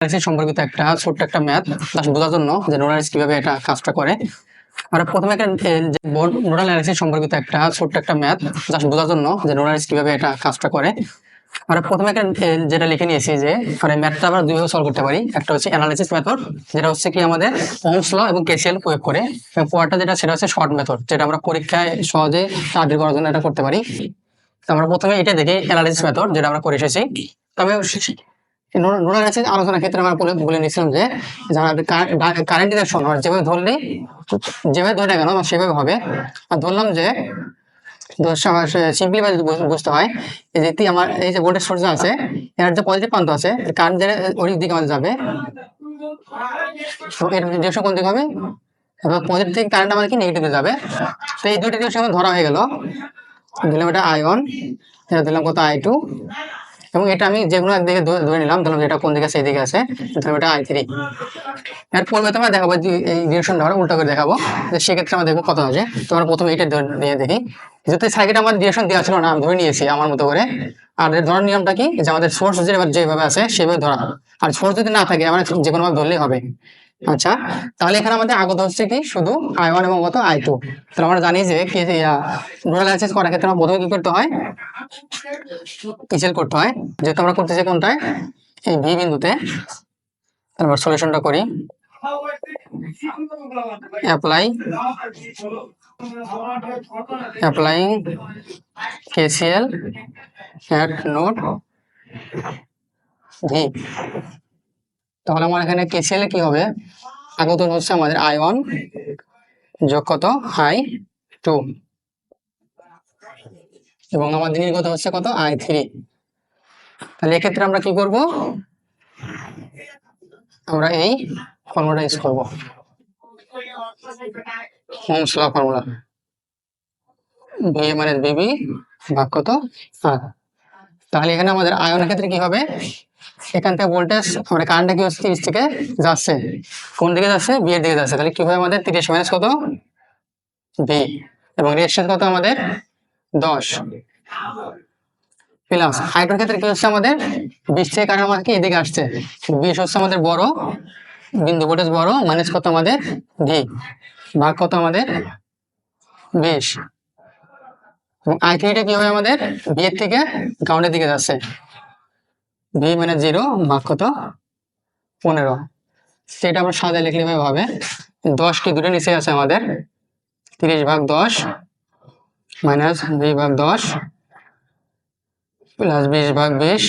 Analysis সম্পর্কিত একটা ছোট্ট একটা ম্যাথ জাস্ট বোঝার জন্য যে নোডালিস কীভাবে এটা কাজটা করে। আমরা প্রথমে একটা নোডাল অ্যানালাইসিস সম্পর্কিত একটা ছোট্ট একটা ম্যাথ জাস্ট বোঝার জন্য যে নোডালিস কীভাবে এটা কাজটা করে। আমরা প্রথমে একটা যেটা লিখে নিয়েছি যে মানে ম্যাথটা আমরা দুইভাবে সলভ করতে পারি। একটা হচ্ছে অ্যানালাইসিস মেথড যেটা হচ্ছে কি আমাদের হোমস ল এবং কেসিএল প্রয়োগ করে। এবং পরটা যেটা, সেটা হচ্ছে শর্ট মেথড যেটা আমরা পরীক্ষায় সহজে তাড়াতাড়ি করার জন্য এটা করতে পারি। আমরা প্রথমে এটা দেখি অ্যানালাইসিস মেথড যেটা আমরা করে এসেছি। তবে নোডাল অ্যানালাইসিস আলোচনার ক্ষেত্রে আমরা বলে বলে নিয়েছিলাম যে কারেন্ট ডিরেকশন হয় যেভাবে ধরলে, যেভাবে ধরে কেন সেভাবে হবে। আর ধরলাম যে সিম্পলি যদি বুঝতে হয়, এই যে তি- আমার, এই যে ভোল্টেজ সোর্স আছে এর যে পজিটিভ প্রান্ত আছে কারেন্ট যেটা ওই দিকে আমাদের যাবে এর ডিরেকশন কোন দিকে হবে, এবার পজিটিভ থেকে কারেন্ট আমাদের কি নেগেটিভে যাবে? তো এই দুটো ডিরেকশন ধরা হয়ে গেল। দিলাম এটা আই ওয়ান এটা দিলাম কত আই টু এবং এটা আমি যে একদিকে ধরে ধরে নিলাম যে এটা কোন দিকে সেই দিকে আছে ধরলাম এটা আই থ্রি এর পূর্বে তোমার দেখাবো এই ডিরেকশনটা আমরা উল্টা করে দেখাবো। সেক্ষেত্রে আমরা দেখব কত আছে। তোমরা প্রথমে এটা ধরে নিয়ে দেখি। যেহেতু সাইকেটে আমার ডিরেকশন দেওয়া ছিল না, আমি ধরে নিয়েছি আমার মতো করে। আর ধরার নিয়মটা কি? যে আমাদের সোর্স যেভাবে যেভাবে আছে, সেভাবে ধরা। আর সোর্স যদি না থাকে, আমরা যে কোনোভাবে ধরলেই হবে। আচ্ছা তাহলে এখানে আমাদের আগত হচ্ছে কি? শুধু আই ওয়ান এবং কত আই টু তাহলে আমরা জানি যে কি নোডাল অ্যানালাইসিস করার ক্ষেত্রে আমরা প্রথমে কি করতে হয়? কিসেল করতে হয়? যেহেতু আমরা করতেছি কোনটায়? এই ভি বিন্দুতে। তারপর সলিউশনটা করি। Apply applying KCL at node V তাহলে আমার এখানে কেসিএল কি হবে? আগত হচ্ছে আমাদের আই ওয়ান যোগ কত? আই টু এবং আমাদের নির্গত হচ্ছে কত? আই থ্রি তাহলে এক্ষেত্রে আমরা কি করব? আমরা এই ফর্মুলা ইউজ করব। ফর্মুলা বি এ মানে বিবি ভাগ কত? আর তাহলে এখানে আমাদের আয়নের ক্ষেত্রে কি হবে? এখান থেকে ভোল্টেজ মানে কারেন্টটা কি হচ্ছে? তিরিশ থেকে যাচ্ছে। কোন দিকে যাচ্ছে? বি এর দিকে যাচ্ছে। তাহলে কি হবে আমাদের? তিরিশ মাইনাস কত? বি এবং রেজিস্ট্যান্স কত আমাদের? দশ। প্লাস হাইড্রোর ক্ষেত্রে কি হচ্ছে আমাদের? বিশ থেকে কারেন্ট আমাদের এদিকে আসছে। বিশ হচ্ছে আমাদের বড়। বিন্দু ভোল্টেজ বড়। মাইনাস কত আমাদের? ভি ভাগ কত আমাদের? বিশ। এবং আই থ্রিটা কি হবে আমাদের? বি এর থেকে গ্রাউন্ডের দিকে যাচ্ছে। ভি মানে জিরো ভাগ কত? পনেরো। সেটা আমরা সাদা লিখলে এভাবে হবে। দশ দুটো নিচে আছে আমাদের? তিরিশ ভাগ দশ মাইনাস ভি ভাগ দশ প্লাস বিশ ভাগ বিশ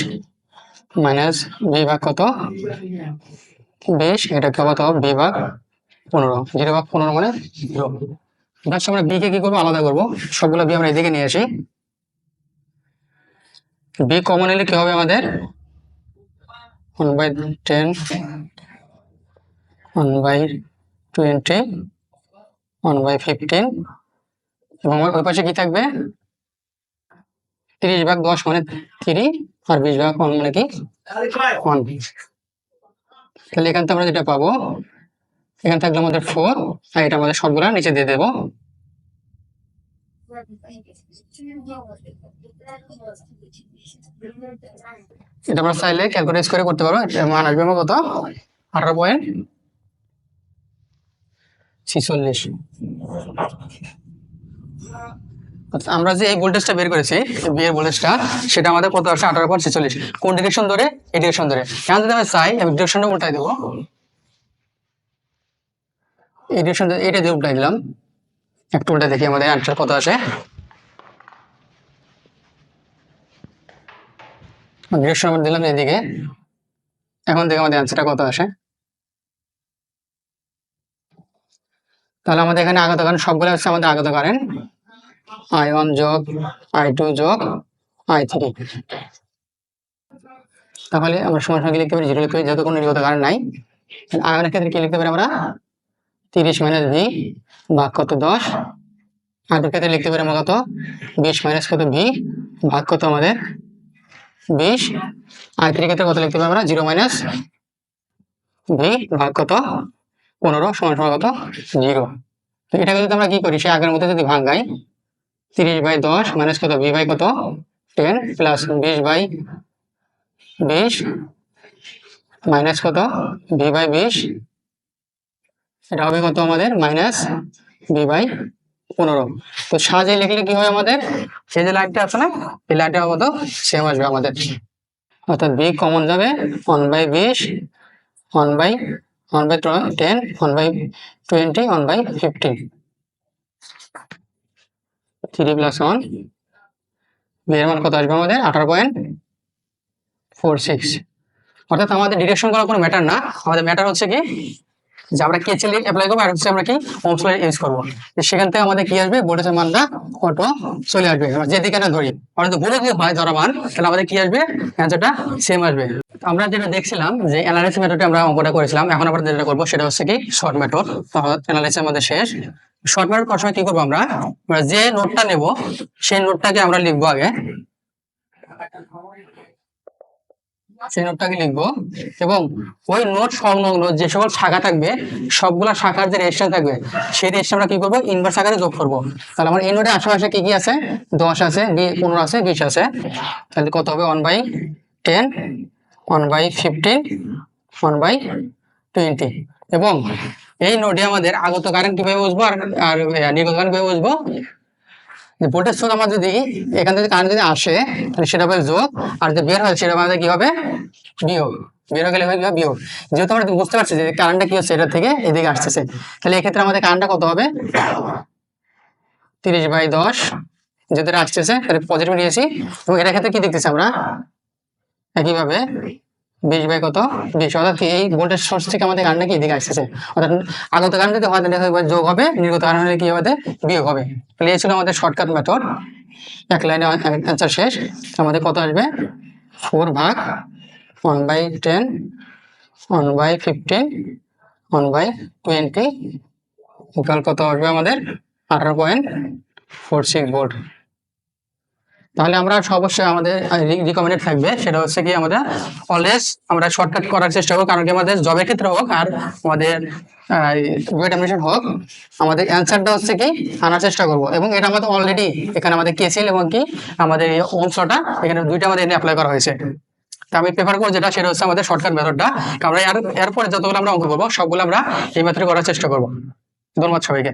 মাইনাস ভি ভাগ কত? বিশ এটা কত? ভি ভাগ পনেরো। জিরো ভাগ পনেরো মানে জাস্ট আমরা বি কে কি করব? আলাদা করব। সবগুলো বি আমরা এদিকে নিয়ে আসি। বি কমন এলে কি হবে আমাদের? One by ten one by twenty one by fifteen এবং আমার ওই পাশে কি থাকবে? তিরিশ ভাগ দশ মানে থ্রি আর বিশ ভাগ ওয়ান মানে কি? ওয়ান তাহলে এখান থেকে আমরা যেটা পাবো এখানে থাকলে আমাদের ফোর আর এটা আমাদের সবগুলা নিচে দিয়ে দেবো। এটা আমরা চাইলে ক্যালকুলেট করে করতে পারব মান আসবে আমার কত? আঠারো পয়েন্ট ছিচল্লিশ। আমরা যে এই ভোল্টেজটা বের করেছি বি এর ভোল্টেজটা সেটা আমাদের কত আসছে আঠারো পয়েন্ট ছেচল্লিশ। কোন ডিরেকশন ধরে? এই ডিরেকশন ধরে। এখন যদি আমি চাই, আমি ডিরেকশনটা উল্টাই দেবো। এই এইটা দিয়ে উল্টাই দিলাম। একটু উল্টা দেখি আমাদের অ্যান্সার কত আছে। ডিরেকশন দিলাম এদিকে। এখন আমাদের অ্যান্সারটা কত আসে। তাহলে আমাদের এখানে আগত কারেন্ট সবগুলো হচ্ছে আমাদের আগত কারেন্ট আই ওয়ান যোগ আই টু যোগ আই থ্রি তাহলে আমরা সময় সঙ্গে লিখতে পারি জিরো লিখতে পারি, যেহেতু কোনো নির্গত কারেন্ট নাই। আয়নের ক্ষেত্রে কি লিখতে পারি আমরা? তিরিশ মাইনাস ভি ভাগ কত দশ? আটের ক্ষেত্রে লিখতে পারি আমরা কত বিশ মাইনাস কত ভি ভাগ কত আমাদের বিশ? আর থ্রি ক্ষেত্রে কত লিখতে পারি আমরা? জিরো মাইনাস ভি ভাগ কত? পনেরো সমান সমান কত? জিরো তো এটাকে যদি আমরা কি করি? সে আগের মধ্যে যদি ভাঙাই তিরিশ বাই দশ মাইনাস কত? ভি বাই কত? টেন প্লাস বিশ বাই বিশ মাইনাস কত? ভি বাই বিশ এটা হবে কত আমাদের? মাইনাস বি বাই পনেরো। তো সাজে লিখলে কি হয় আমাদের? সেই যে লাইটটা আছে না, এই লাইনটা কত? সেম আসবে আমাদের। অর্থাৎ বি কমন যাবে ওয়ান বাই বিশ one by one by ten one by twenty one by fifteen three plus one V এর মান কত আসবে আমাদের? আঠারো পয়েন্ট ফোর সিক্স অর্থাৎ আমাদের ডিরেকশন করার কোনো ম্যাটার না। আমাদের ম্যাটার হচ্ছে কি? যে আমরা কেচেল অ্যাপ্লাই করব আর হচ্ছে আমরা কি ল ইউজ করব। সেখান থেকে আমাদের কি আসবে? ভোল্টেজের মানটা অটো চলে আসবে। যেদিকে না ধরি বলে দিয়ে হয় ধরা মান, তাহলে আমাদের কি আসবে? অ্যান্সারটা সেম আসবে। আমরা যেটা দেখছিলাম যে অ্যানালাইসিস মেথডে আমরা অঙ্কটা করেছিলাম, এখন আমরা যেটা করব সেটা হচ্ছে কি শর্ট মেথড অ্যানালাইসিসের মধ্যে শেষ। শর্ট মেথড করার সময় কি করব আমরা? আমরা যে নোটটা নেব, সেই নোটটাকে আমরা লিখব আগে। সেই নোটটাকে লিখব। এবং ওই নোট সংলগ্ন যে সকল শাখা থাকবে, সবগুলা শাখার যে রেজিস্টার থাকবে, সেই রেজিস্টার আমরা কি করব? ইনভার্স আকারে যোগ করব। তাহলে আমার এই নোটের আশেপাশে কি কি আছে? দশ আছে পনেরো আছে, বিশ আছে। তাহলে কত হবে? One by ten one by fifteen one by twenty এবং এই নোটে আমাদের আগত কারেন্ট কীভাবে বুঝব আর আর নির্গত কারেন্ট কীভাবে বুঝব ভোল্টেজ সোর্স আমার যদি এখান থেকে কারেন্ট যদি আসে, তাহলে সেটা হবে যোগ, আর যদি বের হয়, সেটা আমাদের কি হবে? বিয়োগ। বের হয়ে গেলে কি হবে? বিয়োগ। যেহেতু আমরা বুঝতে পারছি যে কারেন্টটা কি হচ্ছে, এটা থেকে এদিকে আসতেছে, তাহলে এক্ষেত্রে আমাদের কারেন্টটা কত হবে? তিরিশ বাই দশ। যেহেতু আসতেছে, তাহলে পজিটিভ নিয়েছি। এবং এটার ক্ষেত্রে কি দেখতেছি আমরা? একইভাবে বিশ বাই কত? বিশ। অর্থাৎ এই ভোল্টেজ সোর্স থেকে আমাদের কারেন্টটা কি এদিকে আসতেছে? অর্থাৎ আগত কারেন্ট যদি হয়, তাহলে যোগ হবে, নির্গত কারেন্ট হলে কি হবে? বিয়োগ হবে। তাহলে এই ছিল আমাদের শর্টকাট মেথড এক লাইনে অ্যান্সার শেষ। আমাদের কত আসবে? ফোর ভাগ one by ten one by fifteen one by twenty কত আসবে আমাদের? আঠারো পয়েন্ট ফোর সিক্স ভোল্ট তাহলে আমরা অবশ্যই আমাদের রিকমেন্ডেড থাকবে। সেটা হচ্ছে কি আমাদের অলওয়েজ আমরা শর্টকাট করার চেষ্টা করব, কারণ কি আমাদের জবের ক্ষেত্রে হোক আর আমাদের হোক, আমাদের অ্যান্সারটা হচ্ছে কি আনার চেষ্টা করব। এবং এটা আমাদের অলরেডি এখানে আমাদের কেসিল এবং কি আমাদের অংশটা এখানে দুইটা আমাদের এনে অ্যাপ্লাই করা হয়েছে। তা আমি প্রেফার করব যেটা, সেটা হচ্ছে আমাদের শর্টকাট মেথডটা আমরা এর, এরপরে যতগুলো আমরা অঙ্ক করব, সবগুলো আমরা এই মেথডে করার চেষ্টা করব। ধন্যবাদ সবাইকে।